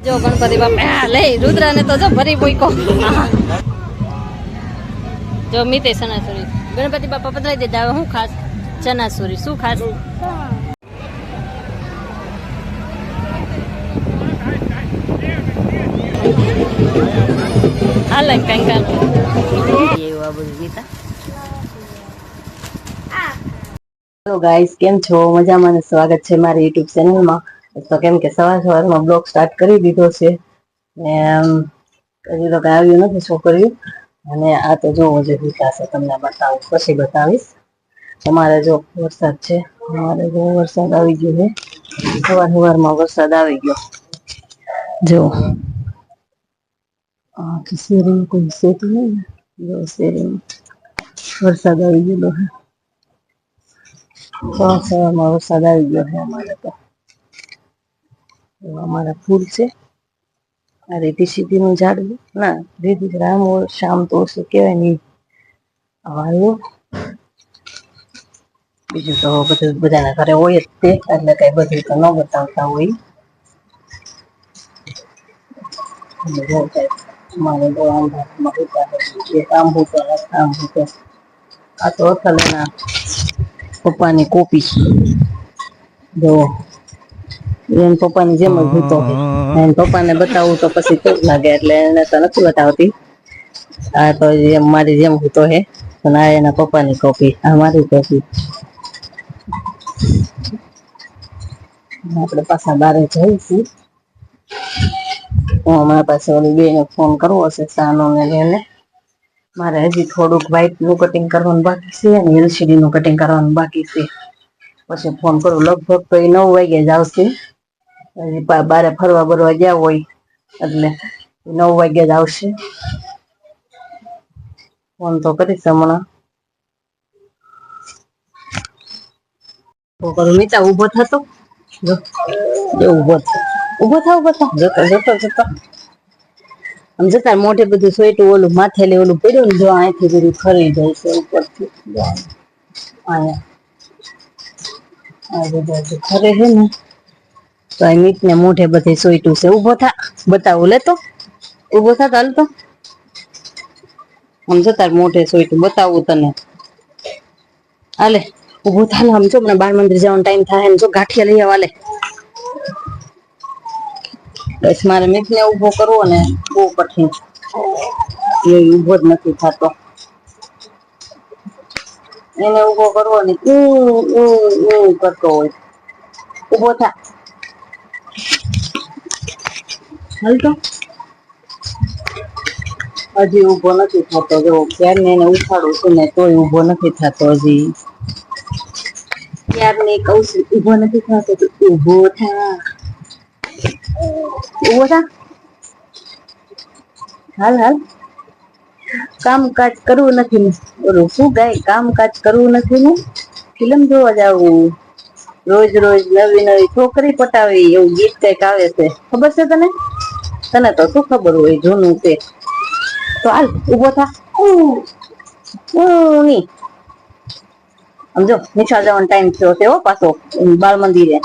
જો ગણપતિ બાપા લે રુદ્રાને તો જો ભરી બોઈકો જો મિતે સનાસુરી ગણપતિ બાપા પધરાઈ દેતા હવે હું ખાસ ચનાસુરી શું ખાસ? હાલ કંઈક એવું આ બધું ગીતા હેલો ગાઈસ કેમ છો? મજામાં ને સ્વાગત છે મારી યુટ્યુબ ચેનલમાં તો કેમ કે સવાર સવારમાં બ્લોગ સ્ટાર્ટ કરી દીધો છે. ને હજી તો કાંઈ આવ્યું નથી છોકરીઓ અને આ તો જોવો જે વિકાસ તમને બતાવું, પછી બતાવીશ. અમારે જો વરસાદ છે, અમારે જો વરસાદ આવી ગયો છે. સવાર સવારમાં વરસાદ આવી ગયો. જો તો શેરીમાં કોઈ સેતું નહીં જો શેરીમાં વરસાદ આવી ગયેલો છે. સવારમાં વરસાદ આવી ગયો છે અમારે તો. અમારા ફૂલ છે. આ રીતિ સીધીનું ઝાડ ના, રીતિ રામ શામ તો શું કહેવાય નહીં. આવ્યો બીજું તો બધું બધાના ઘરે હોય જ તે, એટલે કઈ બધું તો ન બતાવતા હોય. તો આ તો અસલેના પપ્પાની કોપી. જો એમ પપ્પાની જેમ જ હતો. એમ પપ્પાને બતાવું તો પછી તો લાગે, એટલે એને તો નથી બતાવતી. આ તો એમ મારી જેમ હતો હે, પણ આ એના પપ્પાની કોપી, આ મારી કોપી. આપણે પાછા બારે જઈશું. હું અમારા પાસે ઓલી બેને ફોન કરવો છે સાનો ને એને મારે હજી થોડુંક વ્હાઈટનું કટિંગ કરવાનું બાકી છે અને એલસીડી નું કટિંગ કરવાનું બાકી છે. પછી ફોન કરું લગભગ તો એ નવ વાગે જ આવશે. હજી બારે ફરવા બરવા ગયા હોય એટલે નવ વાગે જ આવશે. ફોન તો કરીશ હમણાં. તો કરું નીચા ઊભો થતો? જો. જો ઊભો થયો ઊભો થાવ જતો જતો જતો. આમ જતા મોઢે બધું સોયટું, ઓલું માથે લે, ઓલું પડ્યું ને જો અહીંથી બધું ખરી જાય છે ઉપરથી. ખરે છે ને, તો આ મીટ ને મોઢે બધે સોયટું છે. ઊભો થા, બતાવું લે તો. ઊભો થા હાલ તો. આમ જતા મોઢે સોયટું, બતાવું તને. હાલે, ઊભો થા ને આમ જો મને બાળ મંદિર જવાનો ટાઈમ થાય એમ જો ગાંઠિયા લઈ આવવા બસ મારે મીઠને ઊભો કરવો ને બહુ કઠિન એ ઊભો જ નથી થતો. એને ઊભો કરવો ને ઊ ઊ ઊ કરતો હોય. ઊભો થા. હાલ તો. હજી ઊભો નથી થતો. જો ક્યારે એને ઉઠાડું છું ને તોય ઊભો નથી થતો હજી. ક્યારને કહું છું ઊભો નથી થતો તો ઊભો થા. ઊભો થા. હાલ હાલ. કામકાજ કરવું નથી ને. શું ગાય? કામકાજ કરવું નથી ને? ફિલ્મ જોવા જાવું. રોજ રોજ નવી નવી છોકરી પટાવી એવું ગીત કંઈક આવે છે. ખબર છે તને? તને તો શું ખબર હોય? જૂનું તે તો હાલ, ઊભો થા. ની. સમજો? નિશાળ જવાનો ટાઈમ થયો છે હો પાછો. બાળ મંદિરે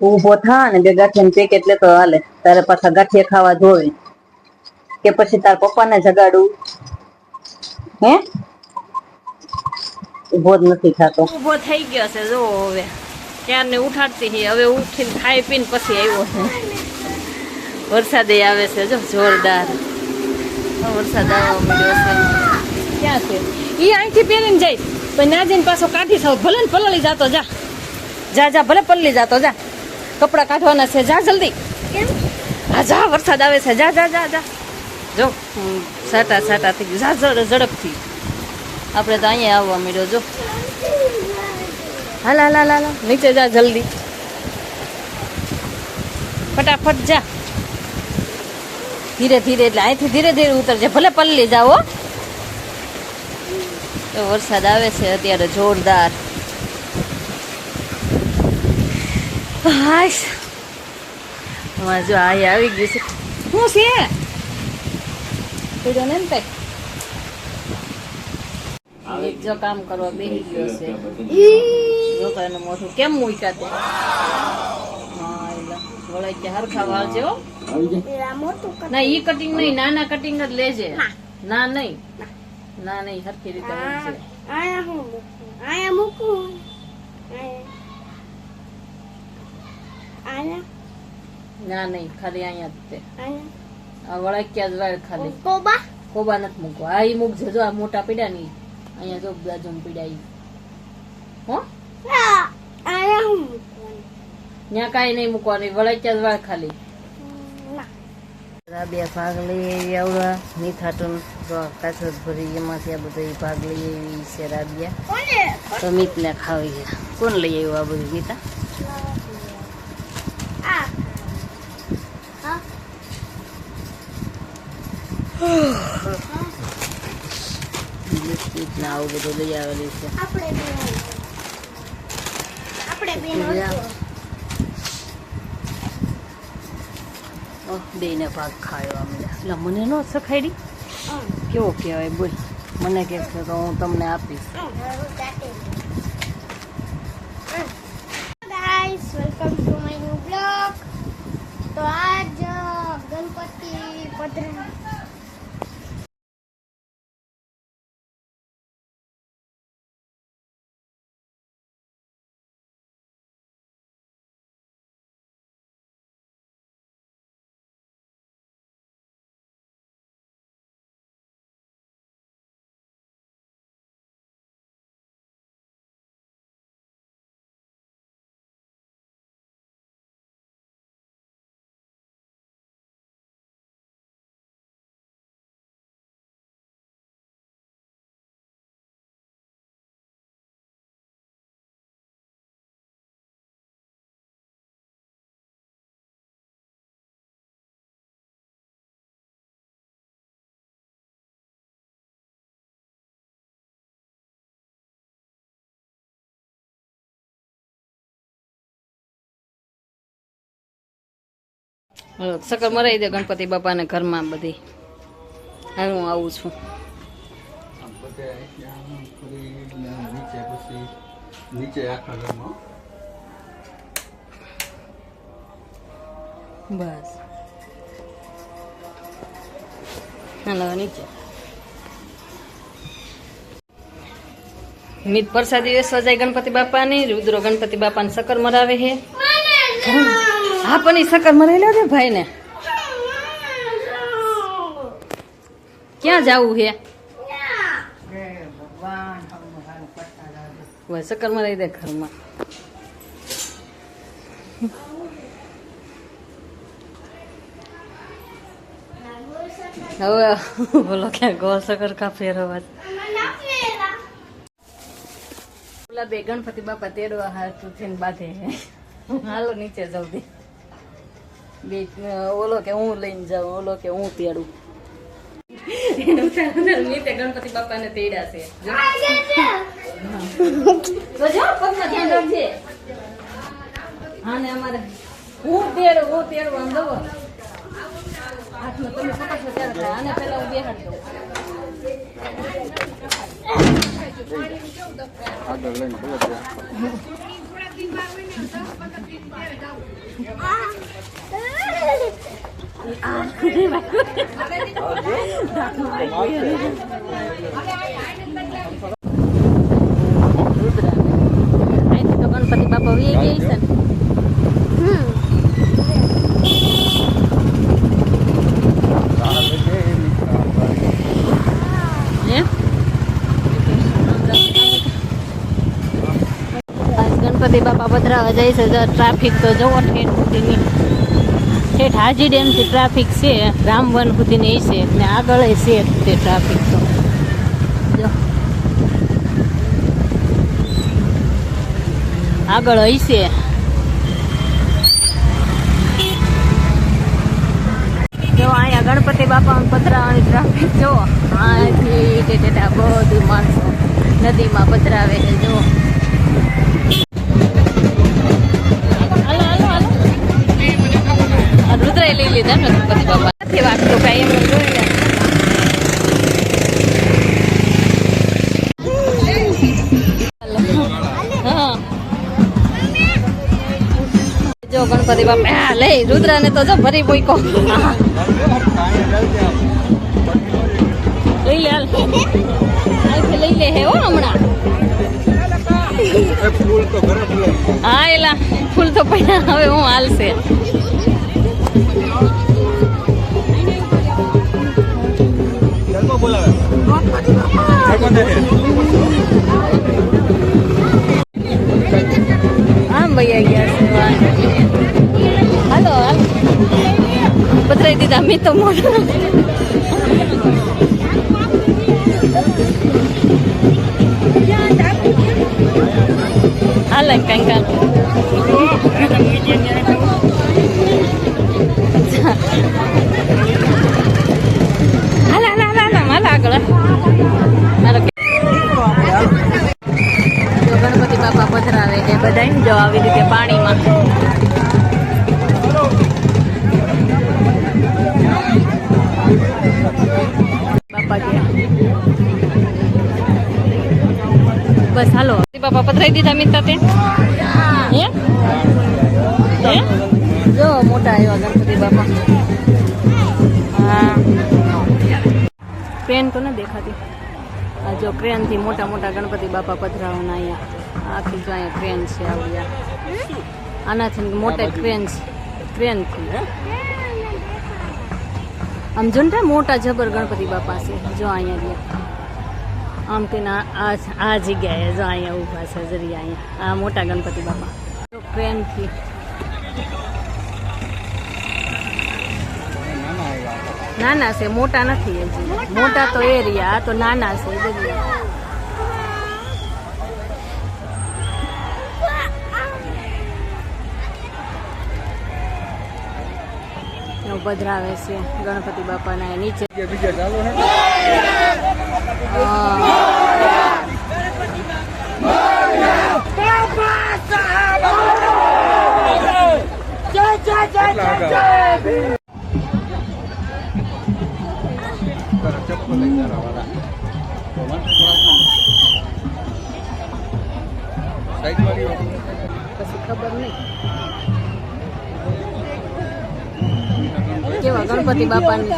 ઊભો થા અને બે ને પેકેટ લેતો હાલે. તારે પાછા ગાંઠિયા ખાવા જોવે. કે પછી તાર પપ્પાને જગાડું. હે? ઊભો જ નથી થતો. ઊભો થઈ ગયો છે જો હવે. ક્યારને ઉઠાડતી હતી હવે ઉઠીને ખાઈ પીને પછી આવ્યો છે. વરસાદે આવે છે જો જોરદાર. વરસાદ આવવા મળ્યો છે. ક્યાં છે? ઈ અહીંથી પહેરીને જાય. પણ ના જઈને પાછો કાઢી થાવ. ભલે ને પલળી જાતો જા. જા જા ભલે પલળી જાતો જા. કપડાં કાઢવાના છે. જા જલ્દી. હા જા વરસાદ આવે છે. જા જા જા જા. જો સાટા સાટા થઈ ગયું. જા ઝડ- ઝડપથી. આપણે તો અહીંયા આવવા મળ્યો જો. હાલ હાલ હાલ હાલ. નીચે જા જલ્દી. ફટાફટ જા. ધીરે ધીરે એટલે અહીંથી ધીરે ધીરે ઉતરજે. ભલે પલ્લી જાઓ વરસાદ આવે છે અત્યારે જોરદાર. હાશ. અમારે જો આ આવી ગયું છે. શું છે? પીડો ને ને કઈ? જો કામ કરવા બેહી ગયો છે. જો તો એનું મોઢું કેમ મૂક્યા તે? હા એટલે વળાઈ કે હરખા વાળજે હો. ના ઈ કટિંગ નહીં નાના કટિંગ જ લેજે. ના નહીં. ના નહીં હરખી રીતે મૂકજે આયા હું આયા મૂકું. આયા ના નહીં ખાલી અહીંયા જ તે આ વળાક્યા જ વાળ ખાલી કોબા કોબા નથી મૂકવા આ ઈ મૂકજે જો આ મોટા પીડા ની અહીંયા જો બાજુ પીડા ઈ હો આયા હું મૂકવાનું ત્યાં કાંઈ નહીં મૂકવાની વળાક્યા જ વાળ ખાલી બે ભાગ લઈ આવી આવડા મીઠાટન જો કાચો ભરી એમાંથી આ બધા ભાગ લઈ આવી છે રાબિયા તો મીત ને ખાવી છે કોણ લઈ આવ્યું આ બધું મીતા આ હા બિસ્કીટ ને આવું બધું લઈ આવેલી છે બેને ભાગ ખાયો અમને એટલે મને ન સખાડી કેવો કહેવાય બોલ મને કે છે તો હું તમને આપીશ તો આજ ગણપતિ પધરા સકર મરાઈ દે ગણપતિ બાપાને ઘરમાં બધી. હવે હું આવું છું. બસ. હાલો નીચે. મિત પ્રસાદી વેસવા જાય ગણપતિ બાપાની રુદ્રો ગણપતિ બાપાને સકર મરાવે છે હા પણ એ સકર મને લે ભાઈ ને ક્યાં જવું હે? સકરમાં રહી દે ઘરમાં. હવે બોલો ક્યાં ગોળ સકર કા ફેરવા ઓલા બે ગણપતિ બાપા તેડવા હાથું થઈને બાંધે હાલો નીચે જલ્દી બે ઓલો કે હું લઈને જાઉં ઓલો કે હું તેડું એનું ગણપતિ બાપાને તેડ્યા છે હા ને અમારે હું તેડું હું તેડું આમ દવો હાથમાં તમે પકડશો ત્યારે આને પહેલા હું બેહાડ દઉં આગળ લઈને ભલે ગણપતિ બાપા વી ગઈ છે ગણપતિ બાપા પધરાવા જાય છે ટ્રાફિક તો જવો ટ્રેન સુધીની ઠેઠ હાજી ડેમથી ટ્રાફિક છે રામવન સુધીની છે, ને આગળ છે તે ટ્રાફિક તો. આગળ હશે જો, અહીંયા ગણપતિ બાપા પધરાવાની ટ્રાફિક, જો. આથી ટેટા બધું માણસો નદીમાં પધરાવે જો. આશરે લઈ લીધા ને ગણપતિ બાપા. નથી વાગતો કાંઈ એમ જો ગણપતિ બાપા હા લઈ રુદ્રને તો જો ભરી મૂકો લઈ લે લઈ લે હે હો હમણાં. હા એલા ફૂલ તો પૈસા હવે હું હાલશે. આમ ભાઈ ગયા છે વાહ. હાલો હાલ પધરાઈ દીધા મેં તો મોઢું હાલ કંઈક જો આવી રીતે પાણીમાં. બાપા ગયા બસ હાલો. બાપા, પધરાઈ દીધા મિત્ર તે? હે? જો, મોટા આવ્યા ગણપતિ બાપા. ટ્રેન તો ન દેખાતી. આ જો ક્રેનથી મોટા મોટા ગણપતિ બાપા પધરાવાના અહીંયા. આખી જો અહીંયા ક્રેન છે આવી આ. આનાથી મોટા ક્રેન છે ક્રેનથી આમ જો ને મોટા જબર ગણપતિ બાપા છે જો અહીંયા રહ્યા. આમ કે આ આ જગ્યાએ જો અહીંયા ઊભા છે જરી અહીંયા. આ મોટા ગણપતિ બાપા. જો ક્રેનથી નાના છે મોટા નથી હજી. મોટા તો એ રહ્યા આ તો નાના છે જરી એવું પધરાવે છે ગણપતિ બાપાના નીચે બીજા ચાલુ હે હા. કેટલા આગળ તારા ચપ્પલ લઈ જરા વાળા તો મને થોડા સાઈડ મારી પછી ખબર નહીં ગણપતિ બાપાની.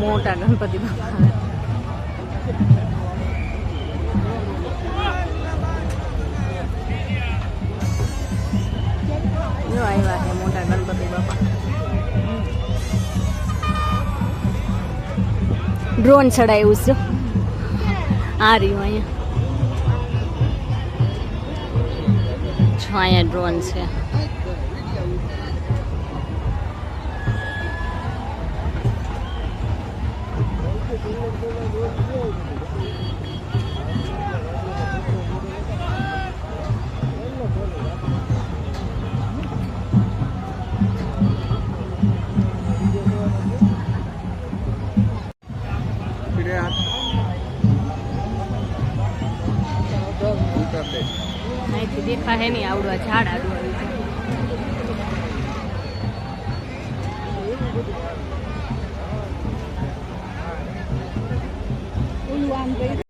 મોટા ગણપતિ બાપા. જો આવ્યા છે મોટા ગણપતિ બાપા. ડ્રોન ચડાવ્યું છે. આ રહ્યું અહીંયા. જો અહીંયા ડ્રોન છે. ફિરે અહીંથી દેખા હે નહીં આવડવા ઝાડ આડું આવ્યું છે.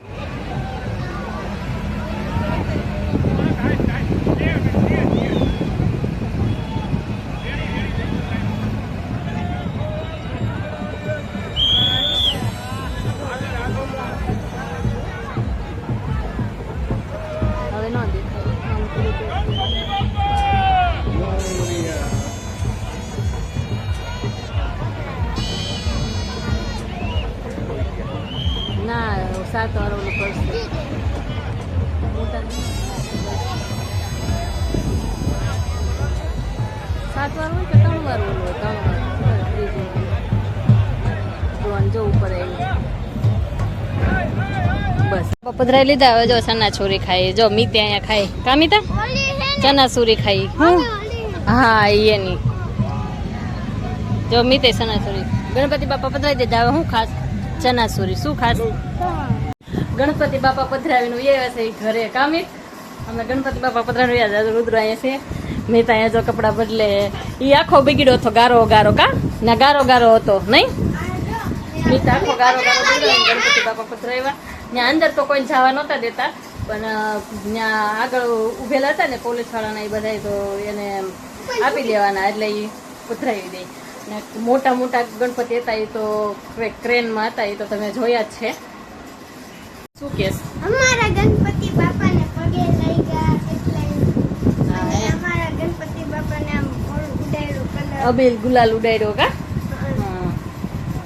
પધરાઈ લીધા હવે જો સના છોરી ખાઈ જો મીતે અહીંયા ખાઈ. મીતા ચના સુરી ખાઈ. હું હા એની. જો મીતે સના સુરી ગણપતિ બાપા પધરાઈ દીધા. હવે હું ખાસ ચના સુરી શું ખાસ? ગણપતિ બાપા પધરાવીને ઉયા છે ઘરે. કામી અમે ગણપતિ બાપા પધરાવીને ઉયા જાય રુદ્ર અહીંયા છે. મેં તો અહીંયા જો કપડાં બદલે. એ આખો બગીડો હતો ગારો ગારો કા? ના ગારો ગારો હતો નહીં? સ્મિત આખો ગારો ગારો બગડ્યો ગણપતિ બાપા પધરાવ્યા. ત્યાં અંદર તો કોઈ જવા નહોતા દેતા પણ ત્યાં આગળ ઉભેલા હતા ને પોલીસ વાળાના એ બધા તો એને આપી દેવાના એટલે એ ઉતરાવી દે ને મોટા મોટા ગણપતિ હતા એ તો ક્રેનમાં હતા એ તો તમે જોયા જ છે. શું કેસ અમારા ગણપતિ બાપાને પગે લઈ ગયા એટલે. અમારા ગણપતિ બાપાને આમ ઓલું કલર. અબીલ ગુલાલ ઉડાડ્યો કા હા.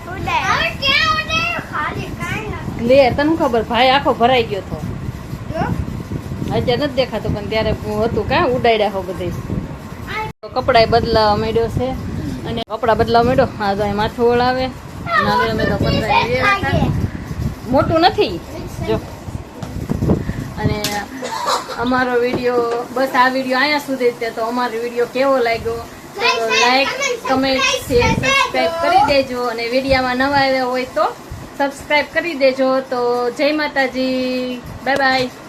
ઉડાડ્યું હવે ક્યાં ઉડાડ્યું ખાલી કાંઈ નથી લે તને ખબર? ભાઈ આખો ભરાઈ ગયો હતો અત્યારે નથી દેખાતો પણ ત્યારે હતું કાં ઉડાડ્યા હો બધે. કપડા બદલાવા માંડ્યો છે. અને કપડા બદલાવા માંડ્યો? હા તો માથું ઓળાવે. મોટું નથી? જો. અને અમારો વીડિયો બસ આ વીડિયો અહીંયા સુધી છે તો અમારો વીડિયો કેવો લાગ્યો? લાઈક કમેન્ટ શેર સબસ્ક્રાઈબ કરી દેજો. અને વિડીયામાં નવા આવ્યા હોય તો સબસ્ક્રાઈબ કરી દેજો તો જય માતાજી. Bye bye.